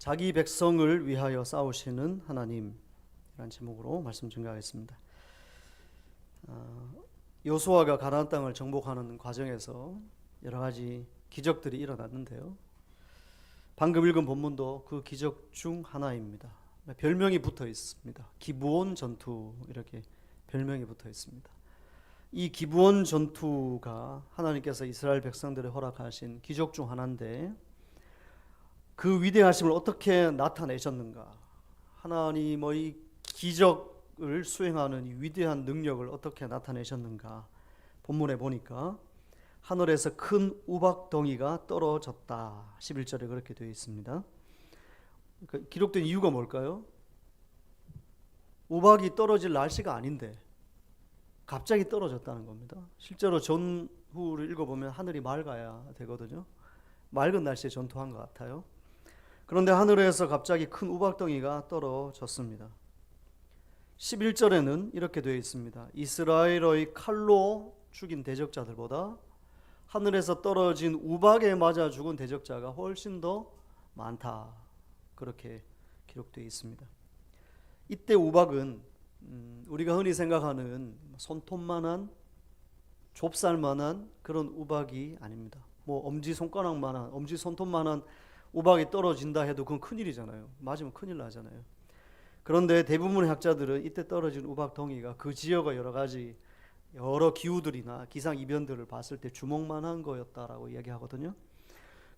자기 백성을 위하여 싸우시는 하나님이란 제목으로 말씀 증가하겠습니다. 어, 요수아가 가나안 땅을 정복하는 과정에서 여러 가지 기적들이 일어났는데요. 방금 읽은 본문도 그 기적 중 하나입니다. 별명이 붙어 있습니다. 기부온 전투 이렇게 별명이 붙어 있습니다. 이 기부온 전투가 하나님께서 이스라엘 백성들에 허락하신 기적 중 하나인데 그 위대하심을 어떻게 나타내셨는가? 하나님의 기적을 수행하는 이 위대한 능력을 어떻게 나타내셨는가? 본문에 보니까 하늘에서 큰 우박덩이가 떨어졌다. 11절에 그렇게 되어 있습니다. 그 기록된 이유가 뭘까요? 우박이 떨어질 날씨가 아닌데 갑자기 떨어졌다는 겁니다. 실제로 전후를 읽어보면 하늘이 맑아야 되거든요. 맑은 날씨에 전투한 것 같아요. 그런데 하늘에서 갑자기 큰 우박덩이가 떨어졌습니다. 11절에는 이렇게 되어 있습니다. 이스라엘의 칼로 죽인 대적자들보다 하늘에서 떨어진 우박에 맞아 죽은 대적자가 훨씬 더 많다. 그렇게 기록되어 있습니다. 이때 우박은 음, 우리가 흔히 생각하는 손톱만한 좁쌀만한 그런 우박이 아닙니다. 뭐 엄지 손가락만한 엄지 손톱만한 우박이 떨어진다 해도 그건 큰일이잖아요. 맞으면 큰일 나잖아요. 그런데 대부분의 학자들은 이때 떨어진 우박 덩이가 그 지역의 여러 가지 여러 기후들이나 기상 이변들을 봤을 때 주먹만한 거였다라고 이야기하거든요.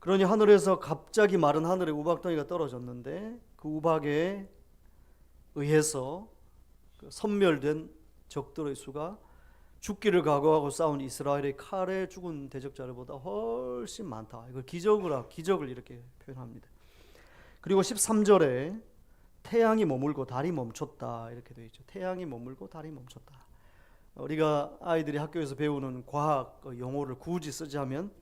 그러니 하늘에서 갑자기 마른 하늘에 우박 덩이가 떨어졌는데 그 우박에 의해서 그 선멸된 적들의 수가 죽기를 각오하고 싸운 이스라엘의 칼에 죽은 대적자들보다 훨씬 많다. 이걸 기적을 기적을 이렇게 표현합니다. 그리고 13절에 태양이 머물고 달이 멈췄다 이렇게 되어 있죠. 태양이 머물고 달이 멈췄다. 우리가 아이들이 학교에서 배우는 과학 용어를 굳이 쓰자면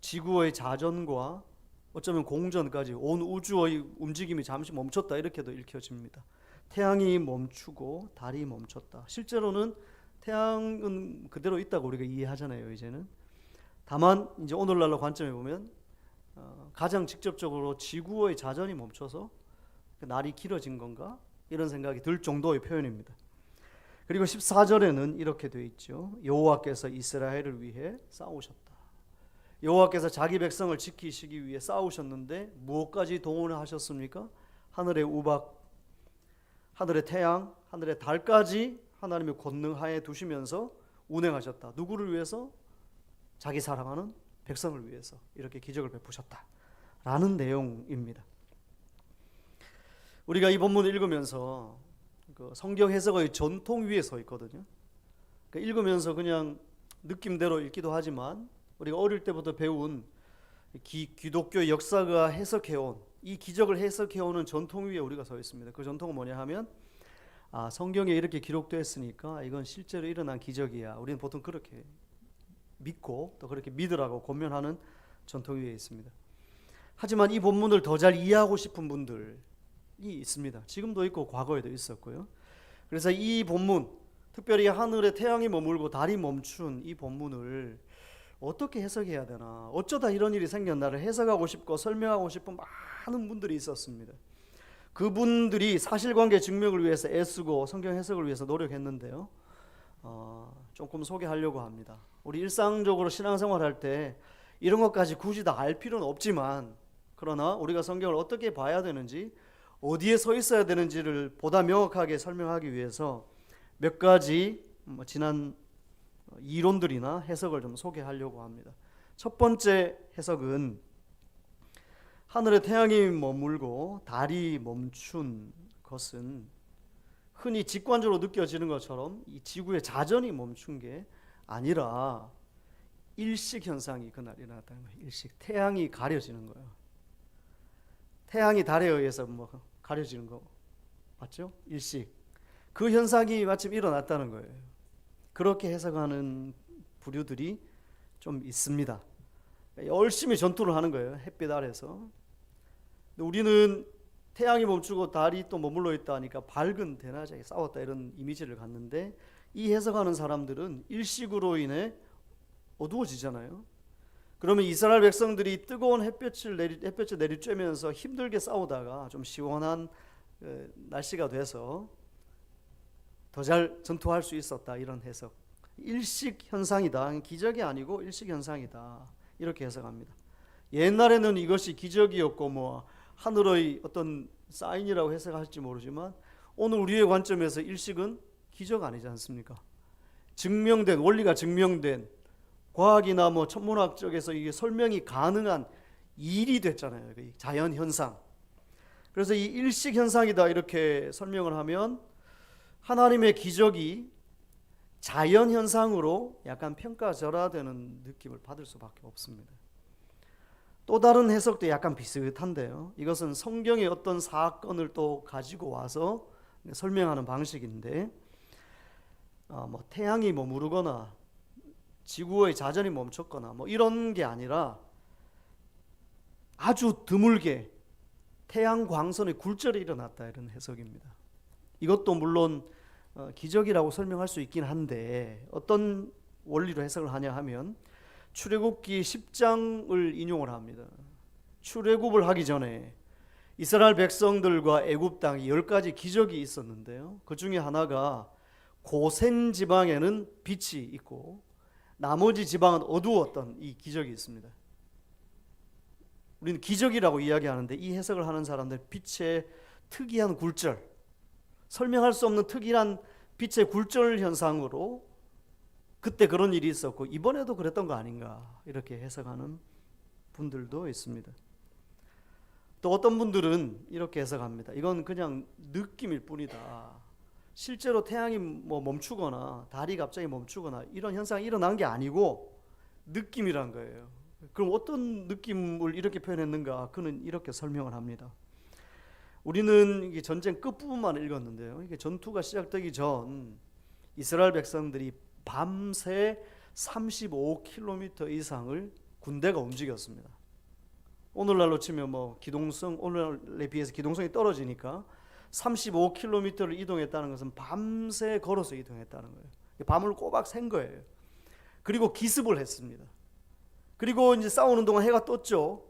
지구의 자전과 어쩌면 공전까지 온 우주의 움직임이 잠시 멈췄다 이렇게도 읽혀집니다. 태양이 멈추고 달이 멈췄다. 실제로는 태양은 그대로 있다고 우리가 이해하잖아요. 이제는 다만 이제 오늘날로 관점에 보면 어, 가장 직접적으로 지구의 자전이 멈춰서 그 날이 길어진 건가 이런 생각이 들 정도의 표현입니다. 그리고 14절에는 이렇게 되어 있죠. 여호와께서 이스라엘을 위해 싸우셨다. 여호와께서 자기 백성을 지키시기 위해 싸우셨는데 무엇까지 동원을 하셨습니까? 하늘의 우박, 하늘의 태양, 하늘의 달까지 하나님의 권능하에 두시면서 운행하셨다. 누구를 위해서? 자기 사랑하는 백성을 위해서 이렇게 기적을 베푸셨다. 라는 내용입니다. 우리가 이 본문을 읽으면서 그 성경 해석의 전통 위에 서 있거든요. 그 읽으면서 그냥 느낌대로 읽기도 하지만 우리가 어릴 때부터 배운 기, 기독교 역사가 해석해온 이 기적을 해석해오는 전통 위에 우리가 서 있습니다. 그 전통은 뭐냐 하면 아, 성경에 이렇게 기록되었으니까 이건 실제로 일어난 기적이야. 우리는 보통 그렇게 믿고 또 그렇게 믿으라고 권면하는 전통 위에 있습니다. 하지만 이 본문을 더 잘 이해하고 싶은 분들이 있습니다. 지금도 있고 과거에도 있었고요. 그래서 이 본문, 특별히 하늘에 태양이 머물고 달이 멈춘 이 본문을 어떻게 해석해야 되나, 어쩌다 이런 일이 생겼나를 해석하고 싶고 설명하고 싶은 많은 분들이 있었습니다. 그분들이 사실관계 증명을 위해서 애쓰고 성경 해석을 위해서 노력했는데요. 어, 조금 소개하려고 합니다. 우리 일상적으로 신앙생활할 때 이런 것까지 굳이 다 알 필요는 없지만 그러나 우리가 성경을 어떻게 봐야 되는지 어디에 서 있어야 되는지를 보다 명확하게 설명하기 위해서 몇 가지 뭐 지난 이론들이나 해석을 좀 소개하려고 합니다. 첫 번째 해석은 하늘에 태양이 머물고 달이 멈춘 것은 흔히 직관적으로 느껴지는 것처럼 이 지구의 자전이 멈춘 게 아니라 일식 현상이 그날 일어났다는 거예요. 일식 태양이 가려지는 거예요. 태양이 달에 의해서 뭐 가려지는 거 맞죠? 일식 그 현상이 마침 일어났다는 거예요. 그렇게 해석하는 부류들이 좀 있습니다. 열심히 전투를 하는 거예요. 햇빛 아래서. 우리는 태양이 멈추고 달이 또 머물러 있다 하니까 밝은 대낮에 싸웠다 이런 이미지를 갖는데 이 해석하는 사람들은 일식으로 인해 어두워지잖아요. 그러면 이스라엘 백성들이 뜨거운 햇볕을 내리 햇볕을 내리쬐면서 힘들게 싸우다가 좀 시원한 어, 날씨가 돼서 더 잘 전투할 수 있었다 이런 해석. 일식 현상이다. 기적이 아니고 일식 현상이다. 이렇게 해석합니다. 옛날에는 이것이 기적이었고 뭐 하늘의 어떤 사인이라고 해석할지 모르지만 오늘 우리의 관점에서 일식은 기적 아니지 않습니까? 증명된 원리가 증명된 과학이나 뭐 천문학 쪽에서 이게 설명이 가능한 일이 됐잖아요. 그 자연 현상. 그래서 이 일식 현상이다 이렇게 설명을 하면 하나님의 기적이 자연 현상으로 약간 평가절하되는 느낌을 받을 수밖에 없습니다. 또 다른 해석도 약간 비슷한데요. 이것은 성경의 어떤 사건을 또 가지고 와서 설명하는 방식인데, 어, 뭐 태양이 머무르거나 지구의 자전이 멈췄거나 뭐 이런 게 아니라 아주 드물게 태양 광선의 굴절이 일어났다 이런 해석입니다. 이것도 물론 어, 기적이라고 설명할 수 있긴 한데 어떤 원리로 해석을 하냐 하면 출애굽기 10장을 인용을 합니다. 출애굽을 하기 전에 이스라엘 백성들과 애굽 땅에 열 가지 기적이 있었는데요. 그 중에 하나가 고센 지방에는 빛이 있고 나머지 지방은 어두웠던 이 기적이 있습니다. 우리는 기적이라고 이야기하는데 이 해석을 하는 사람들 빛의 특이한 굴절, 설명할 수 없는 특이한 빛의 굴절 현상으로 그때 그런 일이 있었고 이번에도 그랬던 거 아닌가 이렇게 해석하는 분들도 있습니다. 또 어떤 분들은 이렇게 해석합니다. 이건 그냥 느낌일 뿐이다. 실제로 태양이 뭐 멈추거나 달이 갑자기 멈추거나 이런 현상이 일어난 게 아니고 느낌이란 거예요. 그럼 어떤 느낌을 이렇게 표현했는가? 그는 이렇게 설명을 합니다. 우리는 전쟁 끝부분만 읽었는데요. 이게 전투가 시작되기 전 이스라엘 백성들이 밤새 35km 이상을 군대가 움직였습니다. 오늘날로 치면 뭐 기동성 오늘날에 비해서 기동성이 떨어지니까 35km를 이동했다는 것은 밤새 걸어서 이동했다는 거예요. 밤을 꼬박 샌 거예요. 그리고 기습을 했습니다. 그리고 이제 싸우는 동안 해가 떴죠.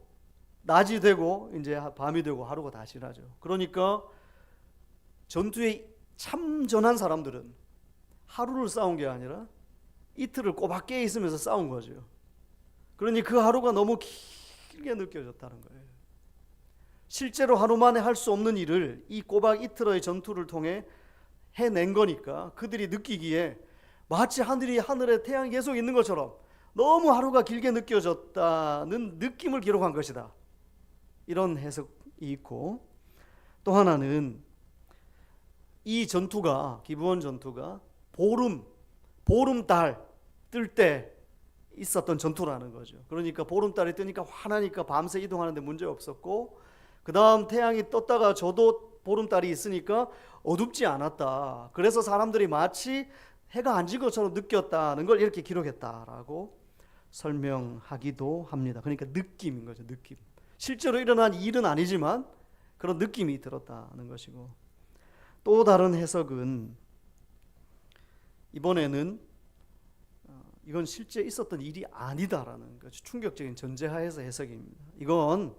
낮이 되고 이제 밤이 되고 하루가 다 지나죠. 그러니까 전투에 참전한 사람들은 하루를 싸운 게 아니라 이틀을 꼬박 깨 있으면서 싸운 거죠. 그러니 그 하루가 너무 길게 느껴졌다는 거예요. 실제로 하루 만에 할 수 없는 일을 이 꼬박 이틀의 전투를 통해 해낸 거니까 그들이 느끼기에 마치 하늘이 하늘에 태양이 계속 있는 것처럼 너무 하루가 길게 느껴졌다는 느낌을 기록한 것이다. 이런 해석이 있고 또 하나는 이 전투가 기부원 전투가 보름 보름달 뜰 때 있었던 전투라는 거죠. 그러니까 보름달이 뜨니까 화나니까 밤새 이동하는데 문제 없었고 그 다음 태양이 떴다가 저도 보름달이 있으니까 어둡지 않았다. 그래서 사람들이 마치 해가 안 진 것처럼 느꼈다는 걸 이렇게 기록했다라고 설명하기도 합니다. 그러니까 느낌인 거죠, 느낌. 실제로 일어난 일은 아니지만 그런 느낌이 들었다는 것이고 또 다른 해석은 이번에는 어, 이건 실제 있었던 일이 아니다라는 것이 충격적인 전제하에서 해석입니다. 이건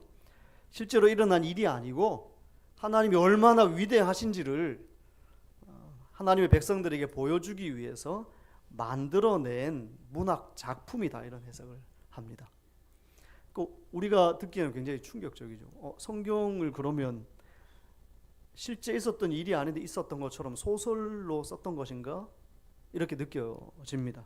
실제로 일어난 일이 아니고 하나님이 얼마나 위대하신지를 어, 하나님의 백성들에게 보여주기 위해서 만들어낸 문학 작품이다 이런 해석을 합니다. 그 우리가 듣기에는 굉장히 충격적이죠. 어, 성경을 그러면 실제 있었던 일이 아닌데 있었던 것처럼 소설로 썼던 것인가 이렇게 느껴집니다.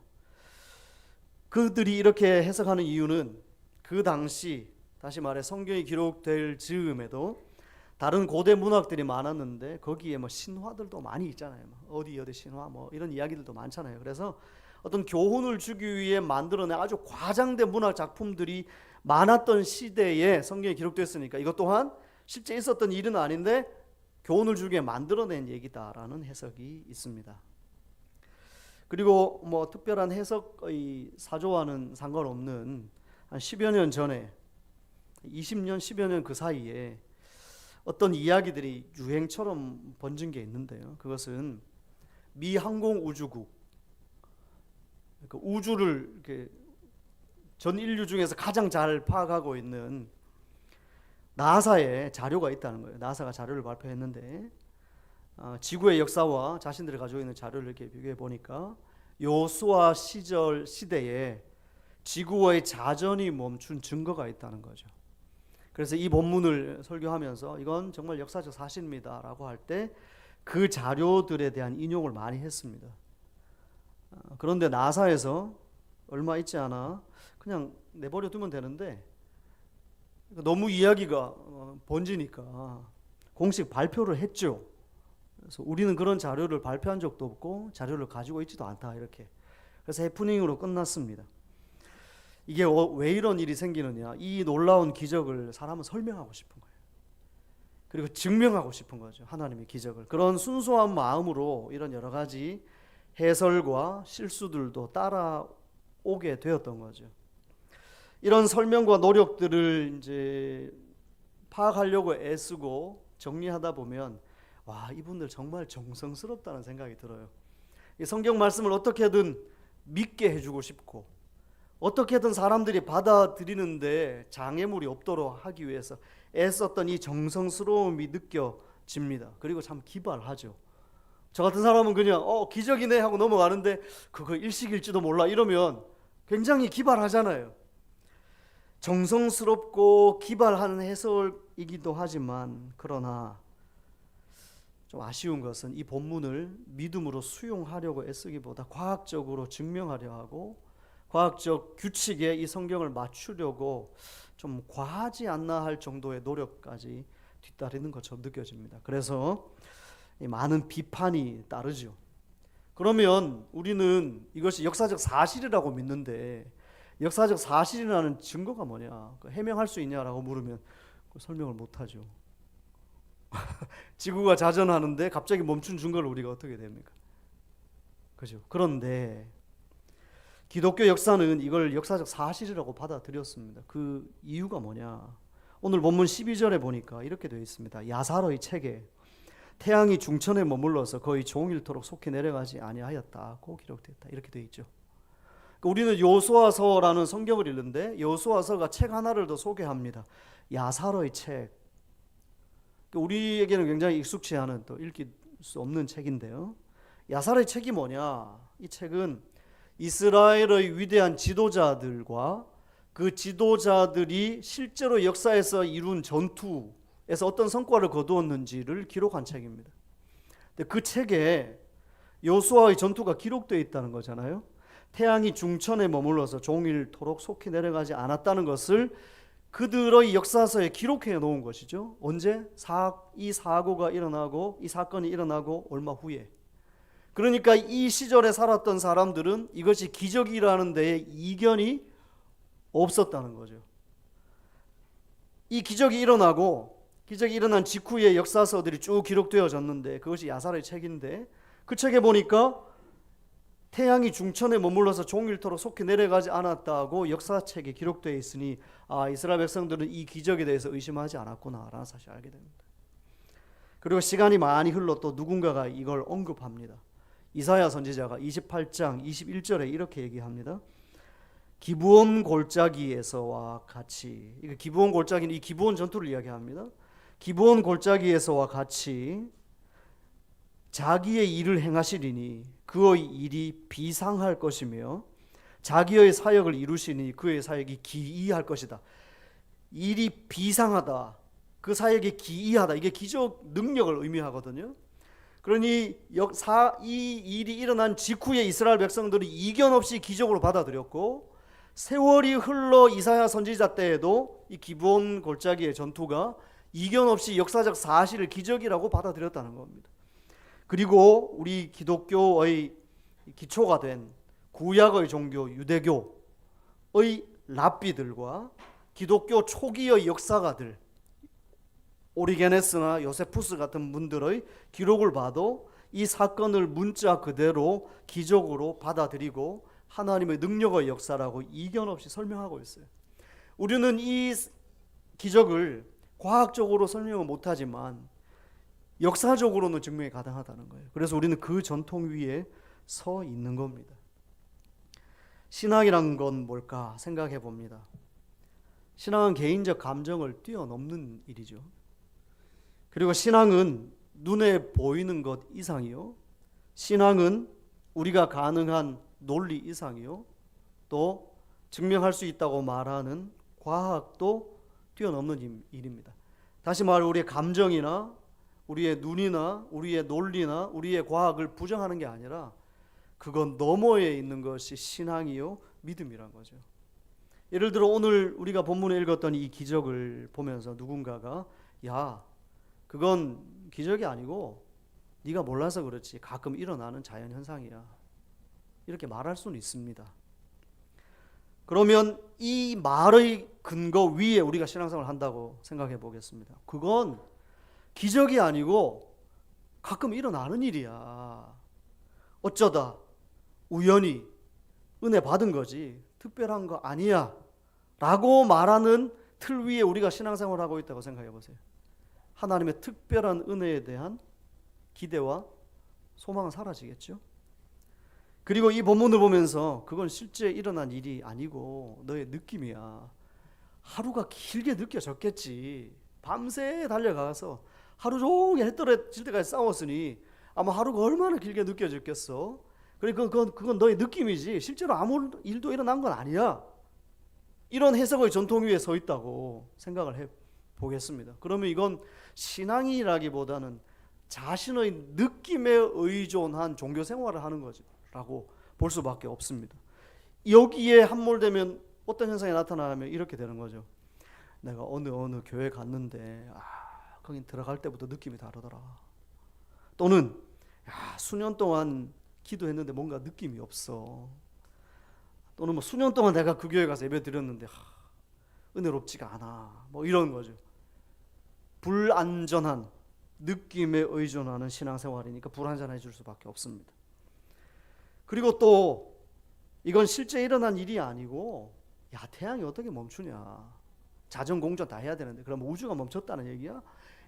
그들이 이렇게 해석하는 이유는 그 당시 다시 말해 성경이 기록될 즈음에도 다른 고대 문학들이 많았는데 거기에 뭐 신화들도 많이 있잖아요. 뭐 어디 어디 신화 뭐 이런 이야기들도 많잖아요. 그래서 어떤 교훈을 주기 위해 만들어낸 아주 과장된 문학 작품들이 많았던 시대에 성경에 기록됐으니까 이것 또한 실제 있었던 일은 아닌데 교훈을 주기 위해 만들어낸 얘기다라는 해석이 있습니다. 그리고 뭐 특별한 해석의 사조와는 상관없는 한 10여 년 전에 20년 10여 년 그 사이에 어떤 이야기들이 유행처럼 번진 게 있는데요. 그것은 미 항공 우주국 그 우주를 전 인류 중에서 가장 잘 파악하고 있는 나사에 자료가 있다는 거예요. 나사가 자료를 발표했는데 어, 지구의 역사와 자신들이 가지고 있는 자료를 이렇게 비교해 보니까 요수아 시절 시대에 지구의 자전이 멈춘 증거가 있다는 거죠. 그래서 이 본문을 설교하면서 이건 정말 역사적 사실입니다라고 할 때 그 자료들에 대한 인용을 많이 했습니다. 어, 그런데 나사에서 얼마 있지 않아 그냥 내버려 두면 되는데 너무 이야기가 어, 번지니까 공식 발표를 했죠. 그래서 우리는 그런 자료를 발표한 적도 없고 자료를 가지고 있지도 않다 이렇게. 그래서 해프닝으로 끝났습니다. 이게 어- 왜 이런 일이 생기느냐? 이 놀라운 기적을 사람은 설명하고 싶은 거예요. 그리고 증명하고 싶은 거죠. 하나님의 기적을. 그런 순수한 마음으로 이런 여러 가지 해설과 실수들도 따라오게 되었던 거죠. 이런 설명과 노력들을 이제 파악하려고 애쓰고 정리하다 보면 와 이분들 정말 정성스럽다는 생각이 들어요. 이 성경 말씀을 어떻게든 믿게 해주고 싶고 어떻게든 사람들이 받아들이는데 장애물이 없도록 하기 위해서 애썼던 이 정성스러움이 느껴집니다. 그리고 참 기발하죠. 저 같은 사람은 그냥 어 기적이네 하고 넘어가는데 그거 일식일지도 몰라 이러면 굉장히 기발하잖아요. 정성스럽고 기발하는 해설이기도 하지만 그러나 좀 아쉬운 것은 이 본문을 믿음으로 수용하려고 애쓰기보다 과학적으로 증명하려 하고 과학적 규칙에 이 성경을 맞추려고 좀 과하지 않나 할 정도의 노력까지 뒤따르는 것처럼 느껴집니다. 그래서 이 많은 비판이 따르죠. 그러면 우리는 이것이 역사적 사실이라고 믿는데 역사적 사실이라는 증거가 뭐냐? 그 해명할 수 있냐라고 물으면 그 설명을 못 하죠. 지구가 자전하는데 갑자기 멈춘 증거를 우리가 어떻게 됩니까? 그죠? 그런데 기독교 역사는 이걸 역사적 사실이라고 받아들였습니다. 그 이유가 뭐냐? 오늘 본문 12절에 보니까 이렇게 되어 있습니다. 야사로의 책에 태양이 중천에 머물러서 거의 종일토록 속히 내려가지 아니하였다고 기록됐다. 이렇게 되어 있죠. 그러니까 우리는 요수아서라는 성경을 읽는데 요수아서가 책 하나를 더 소개합니다. 야사로의 책. 그러니까 우리에게는 굉장히 익숙치 않은 또 읽을 수 없는 책인데요. 야사로의 책이 뭐냐? 이 책은 이스라엘의 위대한 지도자들과 그 지도자들이 실제로 역사에서 이룬 전투에서 어떤 성과를 거두었는지를 기록한 책입니다. 그 책에 요수아의 전투가 기록되어 있다는 거잖아요. 태양이 중천에 머물러서 종일토록 속히 내려가지 않았다는 것을 그들의 역사서에 기록해 놓은 것이죠. 언제 사, 이 사고가 일어나고 이 사건이 일어나고 얼마 후에. 그러니까 이 시절에 살았던 사람들은 이것이 기적이라는 데에 이견이 없었다는 거죠. 이 기적이 일어나고 기적이 일어난 직후에 역사서들이 쭉 기록되어졌는데 그것이 야살의 책인데 그 책에 보니까 태양이 중천에 머물러서 종일토록 속히 내려가지 않았다고 역사책에 기록되어 있으니 아 이스라엘 백성들은 이 기적에 대해서 의심하지 않았구나라는 사실을 알게 됩니다. 그리고 시간이 많이 흘러 또 누군가가 이걸 언급합니다. 이사야 선지자가 28장 21절에 이렇게 얘기합니다. 기부온 골짜기에서와 같이 이거 기부온 골짜기는 이 기부온 전투를 이야기합니다. 기부온 골짜기에서와 같이 자기의 일을 행하시리니 그의 일이 비상할 것이며 자기의 사역을 이루시니 그의 사역이 기이할 것이다. 일이 비상하다. 그 사역이 기이하다. 이게 기적 능력을 의미하거든요. 그러니 역- 사- 이 일이 일어난 직후에 이스라엘 백성들이 이견 없이 기적으로 받아들였고 세월이 흘러 이사야 선지자 때에도 이 기브온 골짜기의 전투가 이견 없이 역사적 사실을 기적이라고 받아들였다는 겁니다. 그리고 우리 기독교의 기초가 된 구약의 종교 유대교의 랍비들과 기독교 초기의 역사가들 오리게네스나 요세푸스 같은 분들의 기록을 봐도 이 사건을 문자 그대로 기적으로 받아들이고 하나님의 능력의 역사라고 이견 없이 설명하고 있어요. 우리는 이 기적을 과학적으로 설명을 못하지만 역사적으로는 증명이 가능하다는 거예요. 그래서 우리는 그 전통 위에 서 있는 겁니다. 신앙이란 건 뭘까 생각해 봅니다. 신앙은 개인적 감정을 뛰어넘는 일이죠. 그리고 신앙은 눈에 보이는 것 이상이요. 신앙은 우리가 가능한 논리 이상이요. 또 증명할 수 있다고 말하는 과학도 뛰어넘는 일입니다. 다시 말해 우리의 감정이나 우리의 눈이나 우리의 논리나 우리의 과학을 부정하는 게 아니라 그건 너머에 있는 것이 신앙이요 믿음이란 거죠. 예를 들어 오늘 우리가 본문에 읽었던 이 기적을 보면서 누군가가 야 그건 기적이 아니고 네가 몰라서 그렇지 가끔 일어나는 자연 현상이야 이렇게 말할 수는 있습니다. 그러면 이 말의 근거 위에 우리가 신앙생활을 한다고 생각해 보겠습니다. 그건 기적이 아니고 가끔 일어나는 일이야. 어쩌다 우연히 은혜 받은 거지 특별한 거 아니야. 라고 말하는 틀 위에 우리가 신앙생활을 하고 있다고 생각해 보세요. 하나님의 특별한 은혜에 대한 기대와 소망은 사라지겠죠. 그리고 이 본문을 보면서 그건 실제 일어난 일이 아니고 너의 느낌이야. 하루가 길게 느껴졌겠지. 밤새 달려가서 하루 종일 해 떨어질 때까지 싸웠으니 아마 하루가 얼마나 길게 느껴졌겠어. 그러니까 그건, 그건 너의 느낌이지. 실제로 아무 일도 일어난 건 아니야. 이런 해석의 전통 위에 서 있다고 생각을 해 보겠습니다. 그러면 이건 신앙이라기보다는 자신의 느낌에 의존한 종교 생활을 하는 거지라고 볼 수밖에 없습니다. 여기에 함몰되면 어떤 현상이 나타나면 이렇게 되는 거죠. 내가 어느 어느 교회 갔는데 아, 거긴 들어갈 때부터 느낌이 다르더라. 또는 야, 수년 동안 기도했는데 뭔가 느낌이 없어. 또는 뭐 수년 동안 내가 그 교회 가서 예배 드렸는데 하, 은혜롭지가 않아. 뭐 이런 거죠. 불안전한 느낌에 의존하는 신앙생활이니까 불안전해질 수밖에 없습니다. 그리고 또 이건 실제 일어난 일이 아니고 야 태양이 어떻게 멈추냐 자전 공전 다 해야 되는데 그럼 우주가 멈췄다는 얘기야?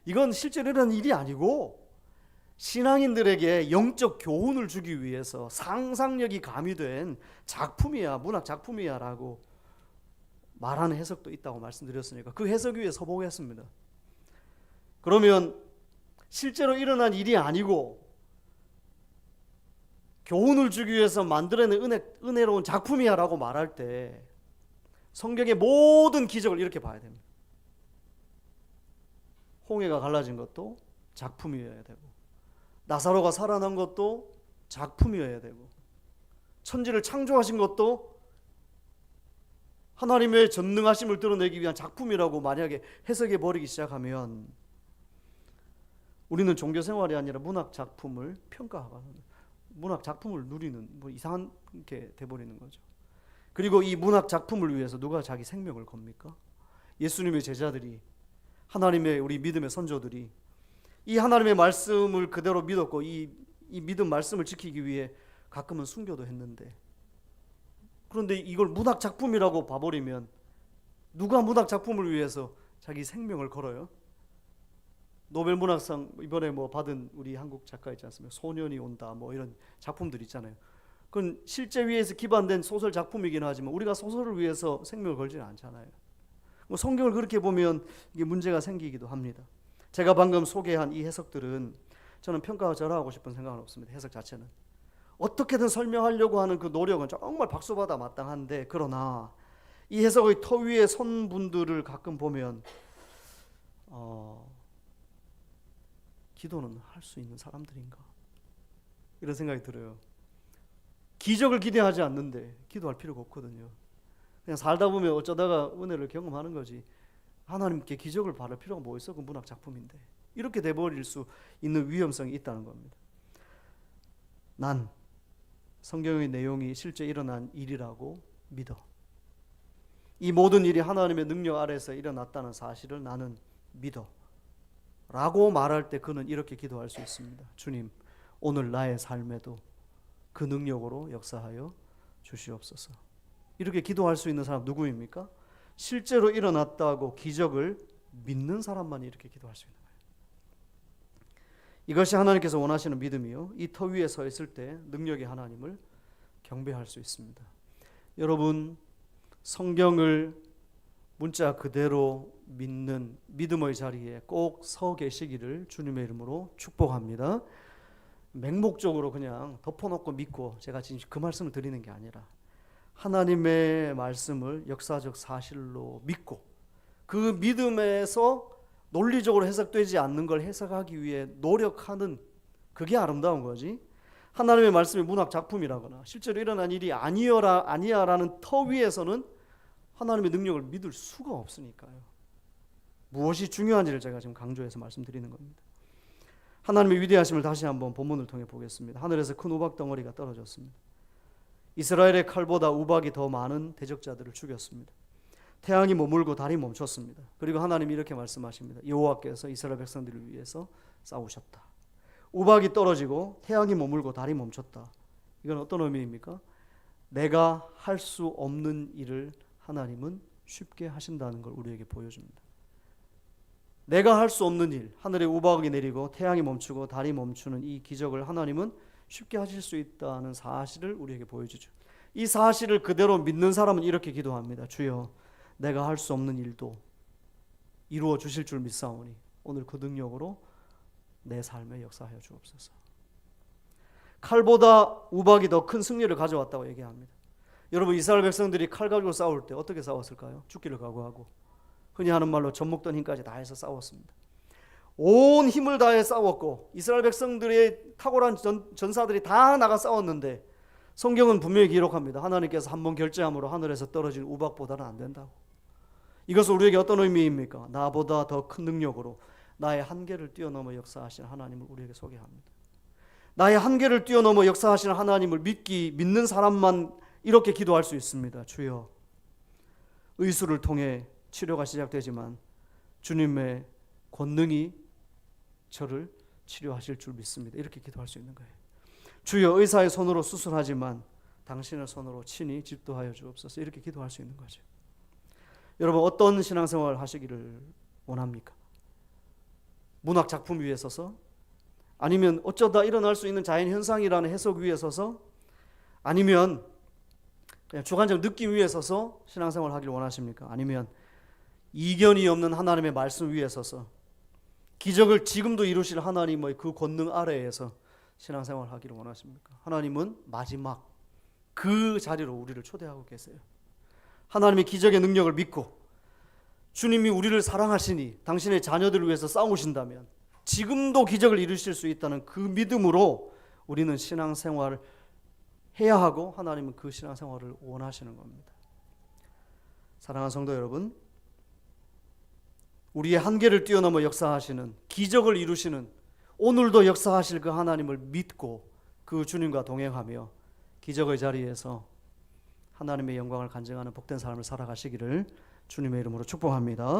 이건 실제로 일어난 일이 아니고 신앙인들에게 영적 교훈을 주기 위해서 상상력이 가미된 작품이야 문학 작품이야라고 말하는 해석도 있다고 말씀드렸으니까 그 해석 위에 서보겠습니다. 그러면 실제로 일어난 일이 아니고 교훈을 주기 위해서 만들어낸 은혜, 은혜로운 작품이야라고 말할 때 성경의 모든 기적을 이렇게 봐야 됩니다. 홍해가 갈라진 것도 작품이어야 되고 나사로가 살아난 것도 작품이어야 되고 천지를 창조하신 것도 하나님의 전능하심을 드러내기 위한 작품이라고 만약에 해석해 버리기 시작하면 우리는 종교 생활이 아니라 문학 작품을 평가하거나 문학 작품을 누리는 뭐 이상한 게 돼버리는 거죠. 그리고 이 문학 작품을 위해서 누가 자기 생명을 겁니까? 예수님의 제자들이 하나님의 우리 믿음의 선조들이 이 하나님의 말씀을 그대로 믿었고 이, 이 믿음 말씀을 지키기 위해 가끔은 순교도 했는데 그런데 이걸 문학 작품이라고 봐버리면 누가 문학 작품을 위해서 자기 생명을 걸어요? 노벨 문학상 이번에 뭐 받은 우리 한국 작가 있지 않습니까? 소년이 온다 뭐 이런 작품들 있잖아요. 그건 실제 위에서 기반된 소설 작품이긴 하지만 우리가 소설을 위해서 생명을 걸지는 않잖아요. 뭐 성경을 그렇게 보면 이게 문제가 생기기도 합니다. 제가 방금 소개한 이 해석들은 저는 평가와 절하하고 싶은 생각은 없습니다. 해석 자체는 어떻게든 설명하려고 하는 그 노력은 정말 박수받아 마땅한데 그러나 이 해석의 터 위에 선 분들을 가끔 보면 어, 기도는 할 수 있는 사람들인가 이런 생각이 들어요. 기적을 기대하지 않는데 기도할 필요가 없거든요. 그냥 살다 보면 어쩌다가 은혜를 경험하는 거지. 하나님께 기적을 바랄 필요가 뭐 있어? 그 문학 작품인데. 이렇게 돼버릴 수 있는 위험성이 있다는 겁니다. 난 성경의 내용이 실제 일어난 일이라고 믿어. 이 모든 일이 하나님의 능력 아래서 일어났다는 사실을 나는 믿어. 라고 말할 때 그는 이렇게 기도할 수 있습니다. 주님, 오늘 나의 삶에도 그 능력으로 역사하여 주시옵소서. 이렇게 기도할 수 있는 사람 누구입니까? 실제로 일어났다고 기적을 믿는 사람만 이렇게 기도할 수 있는 거예요. 이것이 하나님께서 원하시는 믿음이요. 이 터 위에 서 있을 때 능력의 하나님을 경배할 수 있습니다. 여러분 성경을 문자 그대로 믿는 믿음의 자리에 꼭 서 계시기를 주님의 이름으로 축복합니다. 맹목적으로 그냥 덮어놓고 믿고 제가 지금 그 말씀을 드리는 게 아니라 하나님의 말씀을 역사적 사실로 믿고 그 믿음에서 논리적으로 해석되지 않는 걸 해석하기 위해 노력하는 그게 아름다운 거지. 하나님의 말씀이 문학 작품이라거나 실제로 일어난 일이 아니여라 아니야라는 터 위에서는 하나님의 능력을 믿을 수가 없으니까요. 무엇이 중요한지를 제가 지금 강조해서 말씀드리는 겁니다. 하나님의 위대하심을 다시 한번 본문을 통해 보겠습니다. 하늘에서 큰 우박 덩어리가 떨어졌습니다. 이스라엘의 칼보다 우박이 더 많은 대적자들을 죽였습니다. 태양이 머물고 달이 멈췄습니다. 그리고 하나님이 이렇게 말씀하십니다. 여호와께서 이스라엘 백성들을 위해서 싸우셨다. 우박이 떨어지고 태양이 머물고 달이 멈췄다. 이건 어떤 의미입니까? 내가 할 수 없는 일을 하나님은 쉽게 하신다는 걸 우리에게 보여줍니다. 내가 할 수 없는 일, 하늘에 우박이 내리고 태양이 멈추고 달이 멈추는 이 기적을 하나님은 쉽게 하실 수 있다는 사실을 우리에게 보여주죠. 이 사실을 그대로 믿는 사람은 이렇게 기도합니다. 주여, 내가 할 수 없는 일도 이루어 주실 줄 믿사오니 오늘 그 능력으로 내 삶에 역사하여 주옵소서. 칼보다 우박이 더 큰 승리를 가져왔다고 얘기합니다. 여러분 이스라엘 백성들이 칼 가지고 싸울 때 어떻게 싸웠을까요? 죽기를 각오하고 흔히 하는 말로 젖먹던 힘까지 다 해서 싸웠습니다. 온 힘을 다해 싸웠고 이스라엘 백성들의 탁월한 전, 전사들이 다 나가 싸웠는데 성경은 분명히 기록합니다. 하나님께서 한 번 결제함으로 하늘에서 떨어진 우박보다는 안 된다고. 이것은 우리에게 어떤 의미입니까? 나보다 더 큰 능력으로 나의 한계를 뛰어넘어 역사하신 하나님을 우리에게 소개합니다. 나의 한계를 뛰어넘어 역사하시는 하나님을 믿기 믿는 사람만 이렇게 기도할 수 있습니다. 주여 의수를 통해 치료가 시작되지만 주님의 권능이 저를 치료하실 줄 믿습니다. 이렇게 기도할 수 있는 거예요. 주여 의사의 손으로 수술하지만 당신의 손으로 친히 집도하여 주옵소서. 이렇게 기도할 수 있는 거죠. 여러분 어떤 신앙생활 하시기를 원합니까? 문학 작품 위에 서서 아니면 어쩌다 일어날 수 있는 자연 현상이라는 해석 위에 서서 아니면 주관적 느낌 위에 서서 신앙생활 하기를 원하십니까? 아니면 이견이 없는 하나님의 말씀 위에 서서 기적을 지금도 이루실 하나님의 그 권능 아래에서 신앙생활 하기를 원하십니까? 하나님은 마지막 그 자리로 우리를 초대하고 계세요. 하나님의 기적의 능력을 믿고 주님이 우리를 사랑하시니 당신의 자녀들을 위해서 싸우신다면 지금도 기적을 이루실 수 있다는 그 믿음으로 우리는 신앙생활을 해야 하고 하나님은 그 신앙생활을 원하시는 겁니다. 사랑하는 성도 여러분, 우리의 한계를 뛰어넘어 역사하시는 기적을 이루시는 오늘도 역사하실 그 하나님을 믿고 그 주님과 동행하며 기적의 자리에서 하나님의 영광을 간증하는 복된 삶을 살아가시기를 주님의 이름으로 축복합니다.